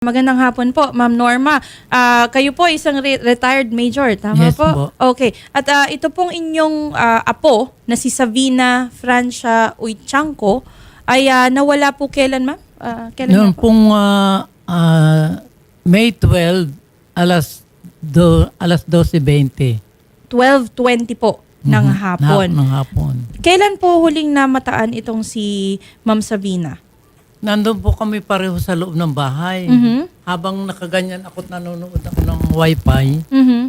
Magandang hapon po, Ma'am Norma. Ah, kayo po isang re- retired major, tama Yes po? po. Okay. At ah, ito pong inyong ah, apo na si Savina Francia Uychanko ay ah, nawala po kailan, Ma'am? Ah, kailan Noon po? pong ah, ah, May 12, alas, do, alas 12.20. 12.20 po ng Mhm. hapon. Na, ng hapon. Kailan po huling namataan itong si Ma'am Savina? Nandun po kami pareho sa loob ng bahay. Mhm. Habang nakaganyan ako at nanonood ako ng wifi, Mhm.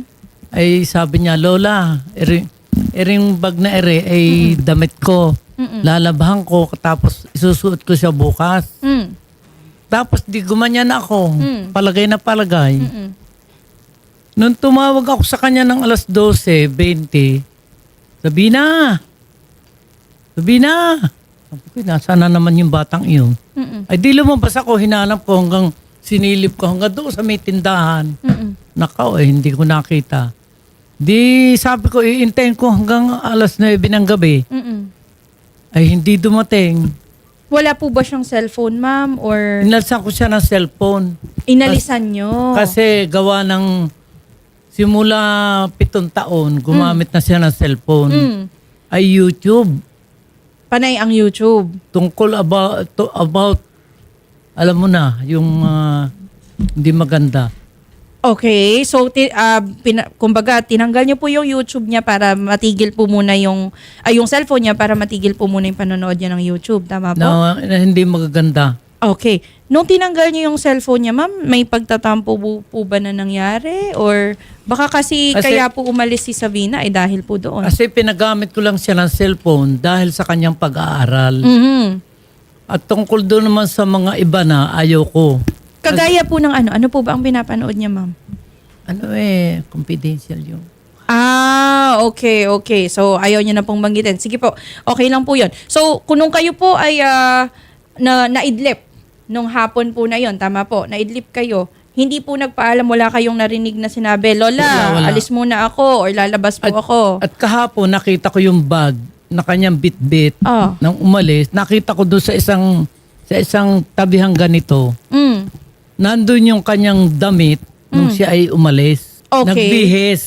ay sabi niya, Lola, eri, ering bag na ere ay damit ko. Lalabahan ko tapos isusuot ko siya bukas. Mm. Tapos di gumanyan ako. Mm. Palagay na palagay. Nung tumawag ako sa kanya ng alas 12.20, sabi na, sabi na. Sabi ko, nasaan na naman yung batang iyon? Mm-mm. Ay di lumabas ako, hinanap ko hanggang sinilip ko hanggang doon sa may tindahan. Mm-mm. Nakaw eh, hindi ko nakita. Di sabi ko, iintayin ko hanggang alas 9 ng gabi. Mm-mm. Ay hindi dumating. Wala po ba siyang cellphone, Ma'am? Or Inalsan ko siya ng cellphone. inalisan nyo? Kasi gawa ng simula pitong taon, gumamit na siya ng cellphone. Mm. Ay YouTube. Panay ang YouTube. Tungkol about, to, about alam mo na, yung ah, hindi maganda. Okay, so ti, ah, pina- kumbaga tinanggal niyo po yung YouTube niya para matigil po muna yung ay yung cellphone niya para matigil po muna yung panonood niya ng YouTube, tama po? Na, na hindi magaganda. Okay. Nung tinanggal niyo yung cellphone niya, ma'am, may pagtatampo po, po ba na nangyari or baka kasi, Kasi- kaya po umalis si Savina ay dahil po doon. Kasi pinagamit ko lang siya ng cellphone dahil sa kanyang pag-aaral. Mhm. At tungkol doon naman sa mga iba na ayaw ko. Kagaya po ng ano, ano po ba ang pinapanood niya, ma'am? Ano eh, confidential yung. Ah, okay, okay. So, ayaw niya na pong banggitin. Sige po, okay lang po yon. So, kung nung kayo po ay ah, na, naidlip nung hapon po na yon, tama po, naidlip kayo, hindi po nagpaalam, wala kayong narinig na sinabi, Lola, Wala, wala. alis muna ako or lalabas po ako. At kahapon nakita ko yung bag na kanyang bit-bit Ah. nang umalis. Nakita ko doon sa isang sa isang tabihang ganito. Mm. Nandun yung kanyang damit nung siya ay umalis. Okay. Nagbihis.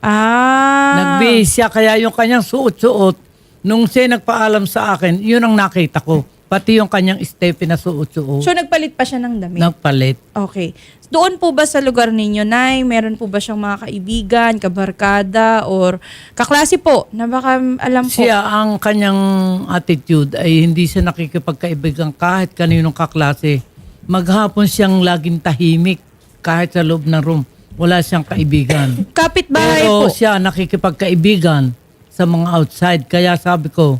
Ah. Nagbihis siya kaya yung kanyang suot-suot nung siya nagpaalam sa akin, yun ang nakita ko. Pati yung kanyang stepe na suot-suot. So, nagpalit pa siya ng damit? Nagpalit. Okay. Doon po ba sa lugar ninyo, Nay, meron po ba siyang mga kaibigan, kabarkada, or kaklase po, na baka alam po? Siya ang kanyang attitude ay hindi siya nakikipagkaibigan kahit kaninong kaklase. Maghapon siyang laging tahimik kahit sa loob ng room. Wala siyang kaibigan. Kapitbahay Pero po. siya nakikipagkaibigan sa mga outside. Kaya sabi ko,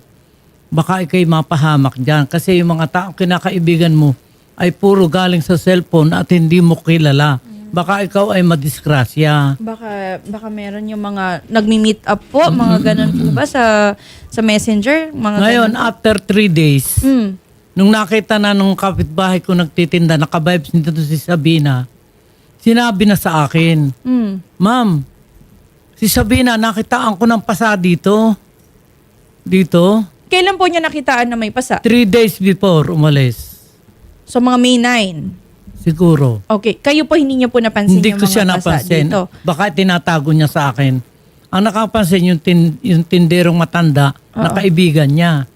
baka ikay mapahamak dyan. Kasi yung mga taong kinakaibigan mo ay puro galing sa cellphone at hindi mo kilala. Baka ikaw ay madisgrasya. Baka baka meron yung mga nagmi-meet up po, mga ganun po ba sa sa Messenger, mga Ngayon, ganun. after three days, Mm. Nung nakita na nung kapitbahay ko nagtitinda, nakabibes nito si Sabina, sinabi na sa akin, Mm. Ma'am, si Sabina, nakitaan ko ng pasa dito. Dito. Kailan po niya nakitaan na may pasa? Three days before umalis. So mga May 9. Siguro. Okay. Kayo po hindi niyo po napansin Hindi yung ko mga siya pasa napansin. dito. Baka tinatago niya sa akin. Ang nakapansin yung, tin, yung tinderong matanda na kaibigan niya.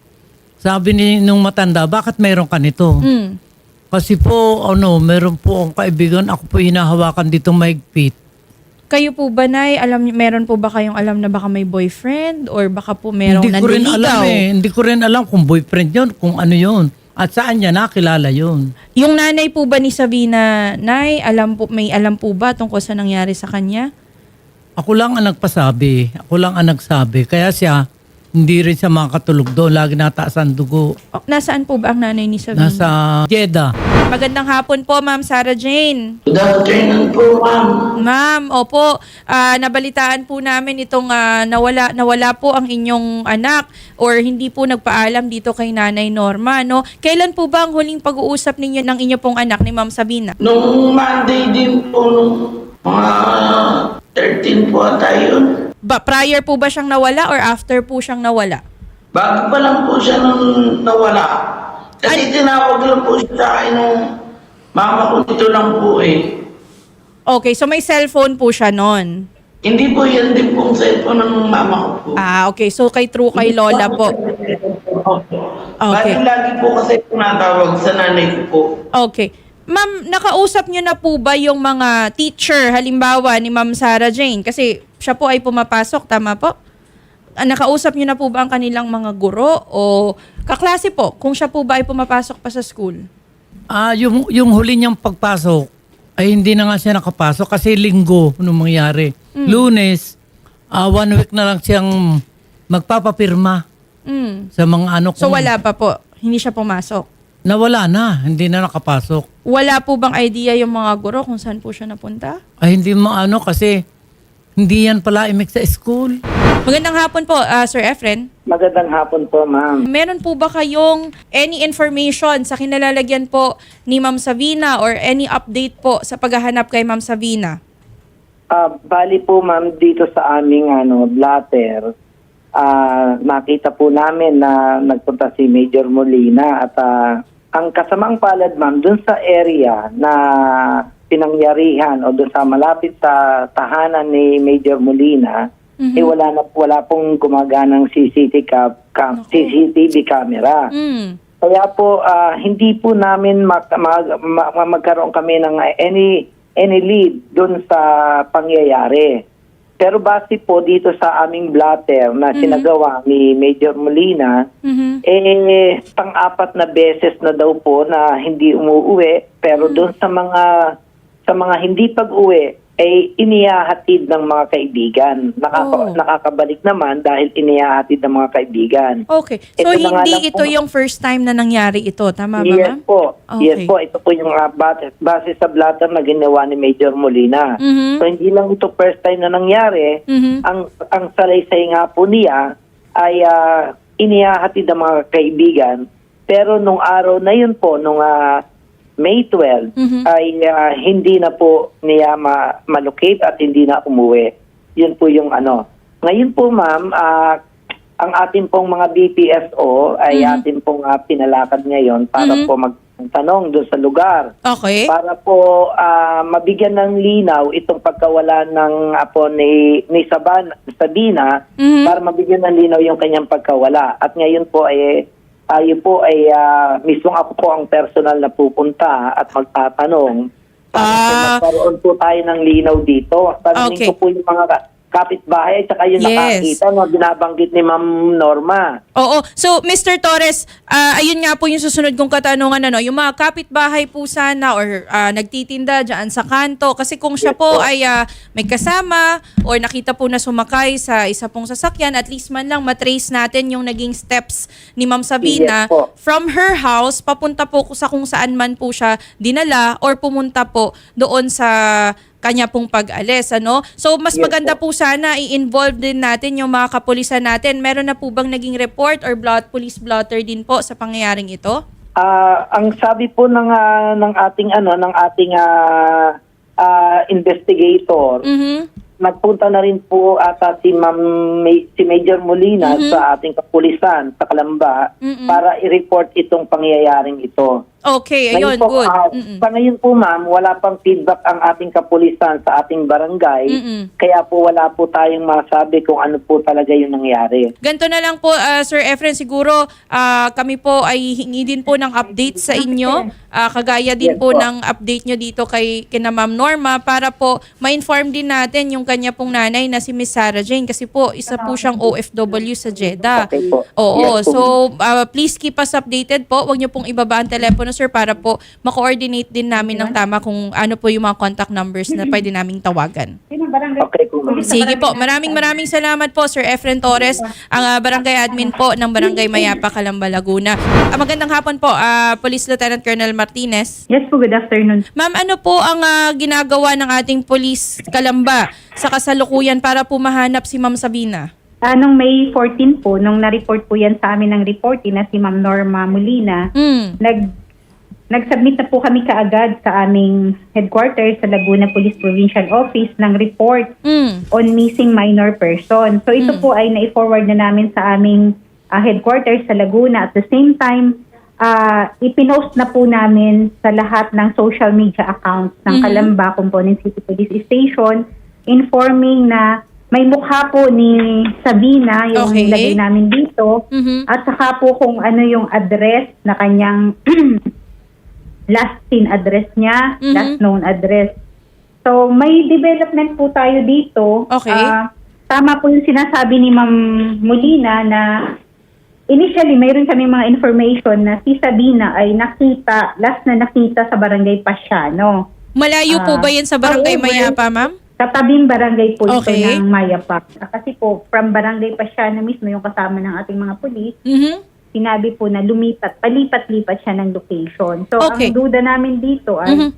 Sabi ni nung matanda, bakit mayroon ka nito? Mm. Kasi po, ano, meron po akong kaibigan, ako po hinahawakan dito mahigpit. Kayo po ba, Nay, alam, meron po ba kayong alam na baka may boyfriend or baka po merong Hindi ko rin alam nanliligaw? eh. Hindi ko rin alam kung boyfriend yun, kung ano yun. At saan niya nakilala yun. Yung nanay po ba ni Sabina, Nay, alam po, may alam po ba tungkol sa nangyari sa kanya? Ako lang ang nagpasabi. Ako lang ang nagsabi. Kaya siya, hindi rin siya makatulog doon. Lagi nataas ang dugo. O, nasaan po ba ang nanay ni Sabina? Nasa Jeddah. Magandang hapon po, Ma'am Sarah Jane. Good afternoon po, ma'am. Ma'am, opo, ah, nabalitaan po namin itong ah, nawala, nawala po ang inyong anak or hindi po nagpaalam dito kay Nanay Norma. No? Kailan po ba ang huling pag-uusap ninyo ng inyo pong anak ni Ma'am Sabina? Nung Monday din po, nung mga 13 po ata yun. Ba, prior po ba siyang nawala or after po siyang nawala? Bago pa lang po siya nung nawala. Kasi tinawag lang po siya sa akin nung Mama ko ito lang po eh. Okay, so may cellphone po siya noon. Hindi po yan din pong cellphone ng mama ko po. Ah, okay. So kay true kay Lola po. Opo. Okay. Bali lagi po kasi tinatawag sa nanay ko po. Okay. Ma'am, nakausap niyo na po ba yung mga teacher, halimbawa ni Ma'am Sarah Jane? Kasi siya po ay pumapasok, tama po? Ah, Nakausap niyo na po ba ang kanilang mga guro o kaklase po kung siya po ba ay pumapasok pa sa school? Ah, yung, yung huli niyang pagpasok, ay hindi na nga siya nakapasok kasi linggo nung mangyari. Hmm. Lunes, ah, one week na lang siyang magpapapirma Mm. sa mga ano. So kung- wala pa po, hindi siya pumasok. Nawala na, hindi na nakapasok. Wala po bang idea yung mga guro kung saan po siya napunta? Ay hindi mo ano kasi hindi yan pala imik sa school. Magandang hapon po, ah, Sir Efren. Magandang hapon po, ma'am. Meron po ba kayong any information sa kinalalagyan po ni Ma'am Savina or any update po sa paghahanap kay Ma'am Savina? Ah, bali po, ma'am, dito sa aming ano, blatter, ah, nakita po namin na nagpunta si Major Molina at ah, ang kasamang palad, ma'am, dun sa area na pinangyarihan o dun sa malapit sa tahanan ni Major Molina, eh wala na wala pong gumaganang CCTV, cam, cam- CCTV camera. Mm. Kaya po ah, hindi po namin mag, mag- ma- ma- magkaroon kami ng any any lead doon sa pangyayari. Pero base po dito sa aming blatter na sinagawa ni Major Molina, Mhm. eh pang-apat na beses na daw po na hindi umuuwi pero doon sa mga sa mga hindi pag-uwi ay inihahatid ng mga kaibigan. Oh. Nakaka- nakakabalik naman dahil inihahatid ng mga kaibigan. Okay. So Ito hindi ito po. yung first time na nangyari ito, tama ba Yes po. Okay. Yes po. Ito po yung uh, base, base sa blatter na ginawa ni Major Molina. Mhm. So hindi lang ito first time na nangyari. Mhm. Ang ang salaysay nga po niya ay uh, inihahatid ng mga kaibigan. Pero nung araw na yun po, nung ah, May 12, Mhm. ay ah, hindi na po niya ma- malocate at hindi na umuwi. Yun po yung ano. Ngayon po ma'am, ah, ang ating pong mga BPSO ay Mhm. atin pong ah, pinalakad ngayon para Mhm. po magtanong doon sa lugar Okay. para po ah, mabigyan ng linaw itong pagkawala ng apo ni ni Saban, Sabina Mhm. para mabigyan ng linaw yung kanyang pagkawala. At ngayon po ay tayo po ay ah, mismong ako po ang personal na pupunta at magtatanong Ah. magkaroon po tayo ng linaw dito. Tanungin Okay. ko po yung mga kapitbahay at saka yung Yes. nakakita na binabanggit ni Ma'am Norma. Oo. So, Mr. Torres, ah, ayun nga po yung susunod kong katanungan, ano, yung mga kapitbahay po sana or ah, nagtitinda dyan sa kanto. Kasi kung siya po ay ah, may kasama or nakita po na sumakay sa isa pong sasakyan, at least man lang matrace natin yung naging steps ni Ma'am Sabina Yes po. from her house papunta po sa kung saan man po siya dinala or pumunta po doon sa kanya pong pag-alis, ano? So, mas Yes maganda po. po sana i-involve din natin yung mga kapulisan natin. Meron na po bang naging report or blot, police blotter din po sa pangyayaring ito? Ah, ang sabi po ng ah, ng ating ano ng ating ah, ah, investigator, Mhm. nagpunta na rin po ata si Ma'am Ma- si Major Molina sa ating kapulisan sa Kalamba Mm-mm. para i-report itong pangyayaring ito. Okay, ayun, Ngayon po, good. ah, Mm-mm. sa ngayon po ma'am, wala pang feedback ang ating kapulisan sa ating barangay. Mm-mm. Kaya po wala po tayong masabi kung ano po talaga yung nangyari. Ganto na lang po, ah, Sir Efren, siguro ah, kami po ay hingi din po ng update sa inyo. Ah, kagaya din Yes po, po. ng update nyo dito kay kina Ma'am Norma para po ma-inform din natin yung kanya pong nanay na si Miss Sarah Jane kasi po isa po siyang OFW sa Jeddah. Okay po. Oo, Yes po. so ah, please keep us updated po. Huwag niyo pong ibaba ang telepono sir para po ma-coordinate din namin ng tama kung ano po yung mga contact numbers na pwede naming tawagan. Okay po ma'am. Sige po, maraming maraming salamat po Sir Efren Torres, ang ah, barangay admin po ng Barangay Mayapa, Calamba, Laguna. Ah, magandang hapon po, ah, Police Lieutenant Colonel Martinez. Yes po, good afternoon. Ma'am, ano po ang ah, ginagawa ng ating Police Calamba sa kasalukuyan para po mahanap si Ma'am Sabina? Ah, nung May 14 po, nung na-report po yan sa amin ng reporting na si Ma'am Norma Molina, Mm. nag nag-submit na po kami kaagad sa aming headquarters sa Laguna Police Provincial Office ng report Mm. on missing minor person. So ito po ay na-forward na namin sa aming ah, headquarters sa Laguna. At the same time, ah, ipinost na po namin sa lahat ng social media accounts ng Mhm. Kalamba Component City Police Station informing na may mukha po ni Sabina yung Okay. lagay namin dito Mhm. at saka po kung ano yung address na kanyang last seen address niya, Mhm. last known address. So may development po tayo dito. Okay. Ah, tama po yung sinasabi ni Ma'am Molina na initially mayroon kami mga information na si Sabina ay nakita, last na nakita sa barangay Pasiano. Malayo po Ah, ba yan sa Barangay however, Mayapa, ma'am? Katabing barangay po Okay. ito ng Mayapak. Kasi po, from barangay Pasiano mismo yung kasama ng ating mga pulis, Mhm. Sinabi po na lumipat, palipat-lipat siya ng location. So, Okay. ang duda namin dito ay, Mhm.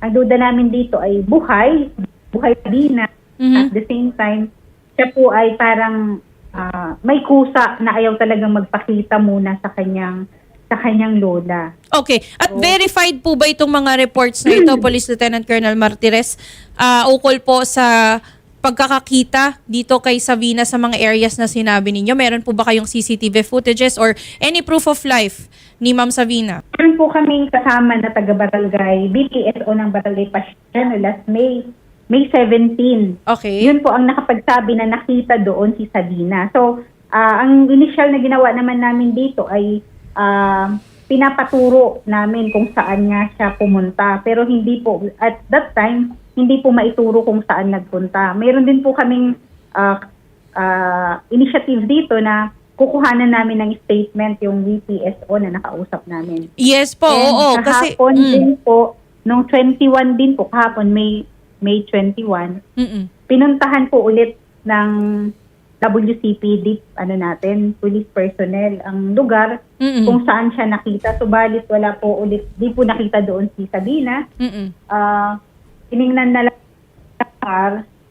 ang duda namin dito ay buhay, buhay Sabina. Mhm. At the same time, siya po ay parang ah, may kusa na ayaw talagang magpakita muna sa kanyang sa kanyang lola. Okay. At verified po ba itong mga reports na ito, Police Lieutenant Colonel Martires, ah, ukol po sa pagkakakita dito kay Savina sa mga areas na sinabi ninyo? Meron po ba kayong CCTV footages or any proof of life ni Ma'am Savina? Meron po kaming kasama na taga-barangay, BPSO ng Barangay Pasiano last May, May 17. Okay. Yun po ang nakapagsabi na nakita doon si Sabina. So, ah, ang initial na ginawa naman namin dito ay ah, pinapaturo namin kung saan nga siya pumunta. Pero hindi po, at that time, hindi po maituro kung saan nagpunta. Meron din po kaming ah, ah, initiative dito na kukuhanan namin ng statement yung VPSO na nakausap namin. Yes po, And oo. Kasi, kahapon mm, din po, nung 21 din po, kahapon May, May 21, mm-mm. pinuntahan po ulit ng WCPD, ano natin, police personnel, ang lugar Mm-mm. kung saan siya nakita. Subalit wala po ulit, di po nakita doon si Sabina. Mm-mm. Ah, tiningnan na lang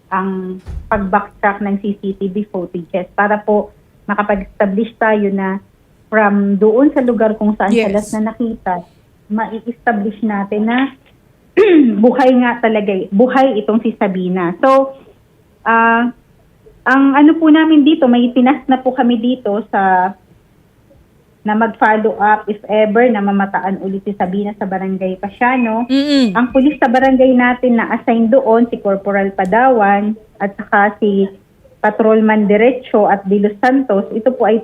ang pag-backtrack ng CCTV footages para po makapag-establish tayo na from doon sa lugar kung saan Yes. last na nakita, ma-establish natin na buhay nga talaga, buhay itong si Sabina. So, ah, ang ano po namin dito, may pinas na po kami dito sa na mag-follow up if ever na mamataan ulit si Sabina sa barangay Pasiano. Mm-mm. Ang pulis sa barangay natin na assign doon si Corporal Padawan at saka si Patrolman Derecho at De Los Santos, ito po ay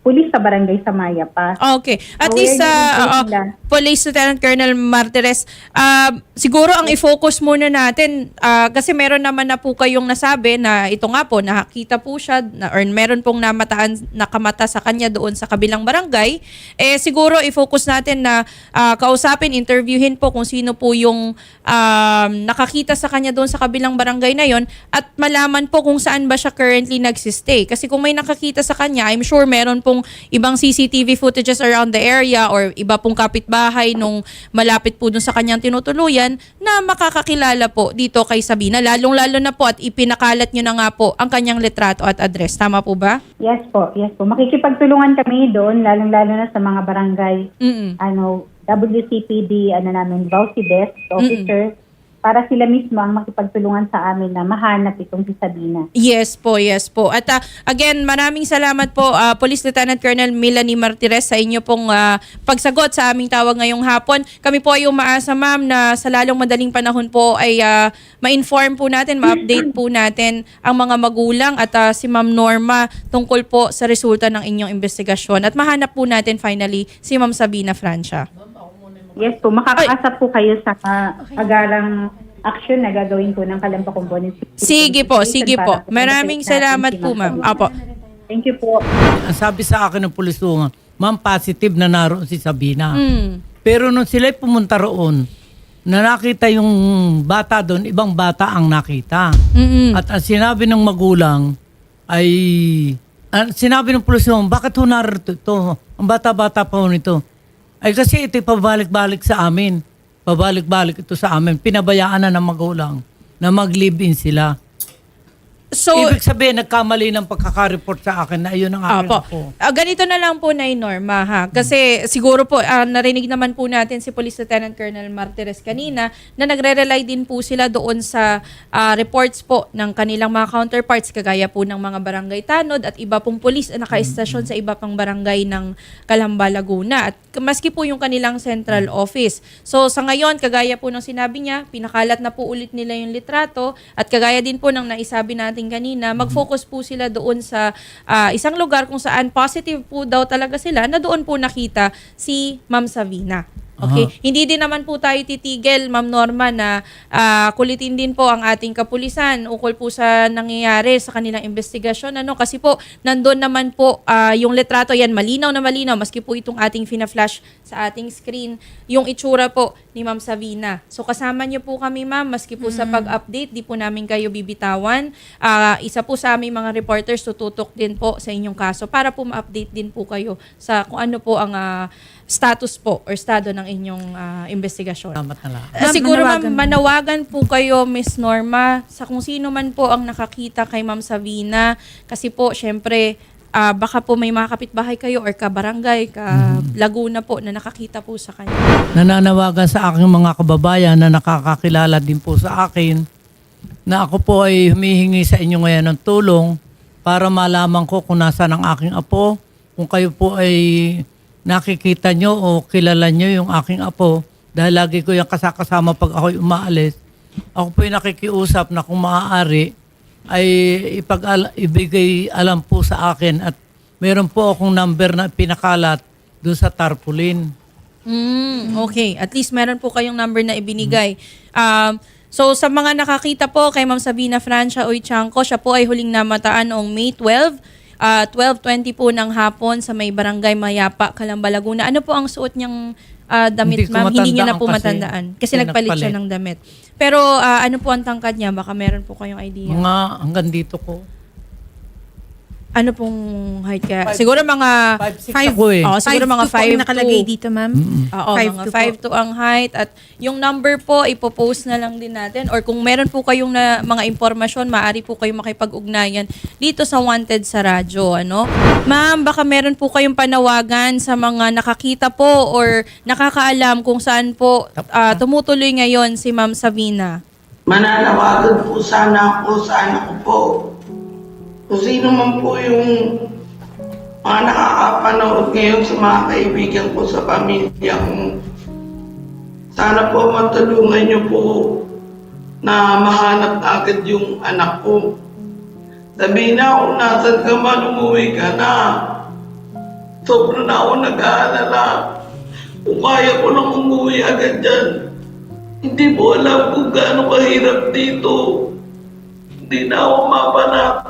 pulis sa barangay sa Mayapa. Okay. At least, naman uh, po uh. Police Lieutenant Colonel Martires, uh, siguro ang i-focus muna natin, uh, kasi meron naman na po kayong nasabi na ito nga po, nakakita po siya, na, or meron pong namataan, nakamata sa kanya doon sa kabilang barangay, eh siguro i-focus natin na uh, kausapin, interviewin po kung sino po yung um, nakakita sa kanya doon sa kabilang barangay na yon at malaman po kung saan ba siya currently nagsistay. Kasi kung may nakakita sa kanya, I'm sure meron pong ibang CCTV footages around the area or iba pong kapitbahay nung malapit po dun sa kanyang tinutuluyan na makakakilala po dito kay Sabina. Lalong-lalo na po at ipinakalat nyo na nga po ang kanyang litrato at address. Tama po ba? Yes po, yes po. Makikipagtulungan kami doon, lalong-lalo na sa mga barangay, Mm-mm. ano, WCPD, ano namin, Vauci Desk Officer, para sila mismo ang makipagtulungan sa amin na mahanap itong si Sabina. Yes po, yes po. At ah, again, maraming salamat po ah, Police Lieutenant Colonel Melanie Martires sa inyo pong ah, pagsagot sa aming tawag ngayong hapon. Kami po ay umaasa ma'am na sa lalong madaling panahon po ay ah, ma-inform po natin, ma-update po natin ang mga magulang at ah, si Ma'am Norma tungkol po sa resulta ng inyong investigasyon at mahanap po natin finally si Ma'am Sabina Francia. Yes po, makakaasa po kayo sa uh, agarang action na gagawin po ng Kalamba Component. Sige po, sige po. Maraming salamat po ma'am. Apo. Thank you po. Ang sabi sa akin ng pulis doon, ma'am, positive na naroon si Sabina. Mm. Pero nung sila pumunta roon, na nakita yung bata doon, ibang bata ang nakita. Mm-mm. At ang sinabi ng magulang ay, ang sinabi ng pulis doon, bakit ho narito ito? Ang bata-bata pa ho nito. Ay kasi ito pabalik-balik sa amin. Pabalik-balik ito sa amin. Pinabayaan na ng magulang na mag-live-in sila. So, Ibig sabihin, nagkamali ng pagkaka-report sa akin na ayun ang aking Apo. apo. Ah, ganito na lang po na Norma ha. Kasi siguro po ah, narinig naman po natin si Police Lieutenant Colonel Martires kanina na nagre-rely din po sila doon sa ah, reports po ng kanilang mga counterparts kagaya po ng mga barangay tanod at iba pong police na naka-estasyon sa iba pang barangay ng Calamba, Laguna. At maski po yung kanilang central office. So sa ngayon, kagaya po ng sinabi niya, pinakalat na po ulit nila yung litrato at kagaya din po ng naisabi natin kanina, mag-focus po sila doon sa ah, isang lugar kung saan positive po daw talaga sila na doon po nakita si Ma'am Savina. Okay? Hindi din naman po tayo titigil, Ma'am Norma, na ah, kulitin din po ang ating kapulisan ukol po sa nangyayari sa kanilang investigasyon. Ano? Kasi po, nandun naman po ah, yung litrato, yan malinaw na malinaw, maski po itong ating fina-flash sa ating screen, yung itsura po ni Ma'am Savina. So kasama niyo po kami, Ma'am, maski po sa pag-update, di po namin kayo bibitawan. Ah, isa po sa aming mga reporters tututok din po sa inyong kaso para po ma-update din po kayo sa kung ano po ang ah, status po or estado ng inyong ah, investigasyon. Salamat na lang. Ah, siguro ma'am, manawagan. manawagan po kayo, Miss Norma, sa kung sino man po ang nakakita kay Ma'am Savina. Kasi po, syempre, ah, baka po may mga kapitbahay kayo or ka-barangay, ka-Laguna po na nakakita po sa kanya. Nananawagan sa aking mga kababayan na nakakakilala din po sa akin na ako po ay humihingi sa inyo ngayon ng tulong para malaman ko kung nasaan ang aking apo. Kung kayo po ay nakikita nyo o kilala nyo yung aking apo, dahil lagi ko yung kasakasama pag ako'y umaalis, ako po yung nakikiusap na kung maaari ay ipag ibigay alam po sa akin at meron po akong number na pinakalat doon sa tarpaulin. Mm, okay. At least meron po kayong number na ibinigay. Um, so sa mga nakakita po kay Ma'am Sabina Francia Oychanko, siya po ay huling namataan noong May 12, ah, 12.20 po ng hapon sa may barangay Mayapa, Calamba, Laguna. Ano po ang suot niyang ah, damit, Hindi ma'am? Hindi niyo na po kasi. matandaan. Kasi nagpalit siya ng damit. Pero ah, ano po ang tangkad niya? Baka meron po kayong idea. Mga hanggang dito ko. Ano pong height kaya? Siguro mga... Five, six Five- ako eh. Oh, siguro mga 5 5 po ang nakalagay dito, ma'am. Oo, Five mga to 5 to ang height at yung number po ipopost na lang din natin or kung meron po kayong na, mga impormasyon, maaari po kayong makipag-ugnayan dito sa Wanted sa radyo, ano? Ma'am, baka meron po kayong panawagan sa mga nakakita po or nakakaalam kung saan po ah, tumutuloy ngayon si Ma'am Savina. Mananawagan po sana ako sa anak ko po. Kung sino man po yung mga nakakapanood ngayon sa mga kaibigan ko sa pamilya ko. Sana po matulungan niyo po na mahanap agad yung anak ko. Sabihin na kung nasan ka man, umuwi ka na. Sobrang na ako nag-aalala. Kung kaya ko lang umuwi agad dyan. Hindi mo alam kung gaano kahirap dito. Hindi na ako mapanatag.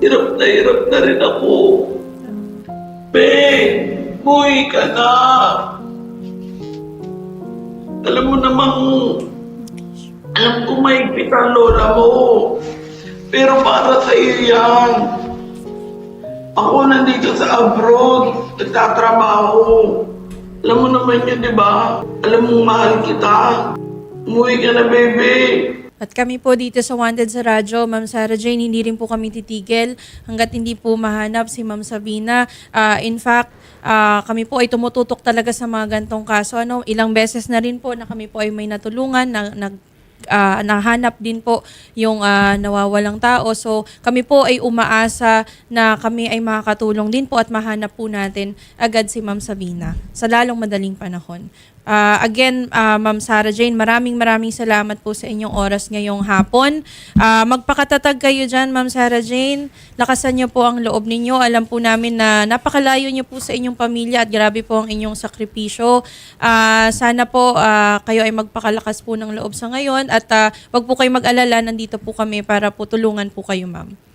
Hirap na hirap na rin ako. Ben, buhay ka na. Alam mo namang, alam ko may ang lola mo. Pero para sa iyo yan. Ako nandito sa abroad, nagtatrabaho. Alam mo naman yun, di ba? Alam mong mahal kita. Umuwi ka na, baby. At kami po dito sa Wanted sa Radyo, Ma'am Sarah Jane, hindi rin po kami titigil hanggat hindi po mahanap si Ma'am Sabina. Ah, in fact, ah, kami po ay tumututok talaga sa mga gantong kaso. Ano, ilang beses na rin po na kami po ay may natulungan, na, nag, ah, nahanap din po yung ah, nawawalang tao. So kami po ay umaasa na kami ay makakatulong din po at mahanap po natin agad si Ma'am Sabina sa lalong madaling panahon. Ah, again, ah, Ma'am Sarah Jane, maraming maraming salamat po sa inyong oras ngayong hapon. Ah, magpakatatag kayo dyan, Ma'am Sarah Jane. Lakasan niyo po ang loob ninyo. Alam po namin na napakalayo niyo po sa inyong pamilya at grabe po ang inyong sakripisyo. Ah, sana po ah, kayo ay magpakalakas po ng loob sa ngayon at ah, wag po kayo mag-alala, nandito po kami para po tulungan po kayo, Ma'am.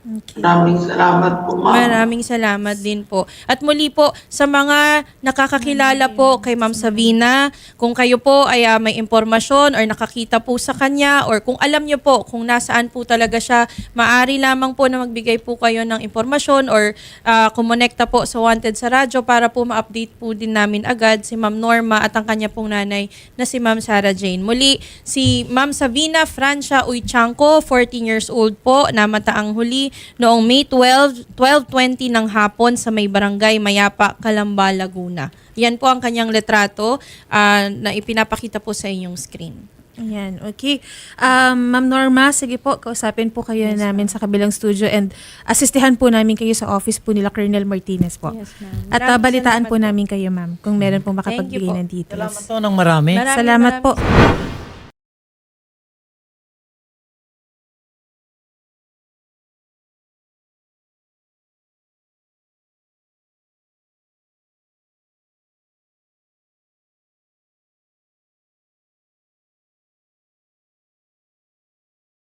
Maraming salamat po, ma'am. Maraming salamat din po. At muli po, sa mga nakakakilala po kay Ma'am Savina, kung kayo po ay ah, may impormasyon or nakakita po sa kanya or kung alam niyo po kung nasaan po talaga siya, maari lamang po na magbigay po kayo ng impormasyon or ah, kumonekta po sa Wanted sa radyo para po ma-update po din namin agad si Ma'am Norma at ang kanya pong nanay na si Ma'am Sarah Jane. Muli, si Ma'am Savina Francia Uychanko, 14 years old po, namataang huli noong May 12, 12.20 ng hapon sa may barangay Mayapa, Calamba, Laguna. Yan po ang kanyang letrato ah, na ipinapakita po sa inyong screen. Ayan, okay. Um, Ma'am Norma, sige po, kausapin po kayo namin sa kabilang studio and asistihan po namin kayo sa office po nila Colonel Martinez po. Yes, ma'am. At uh, balitaan po namin kayo, ma'am, kung meron pong makapagbigay po. ng details. Salamat po ng marami. Maraming Salamat maraming po.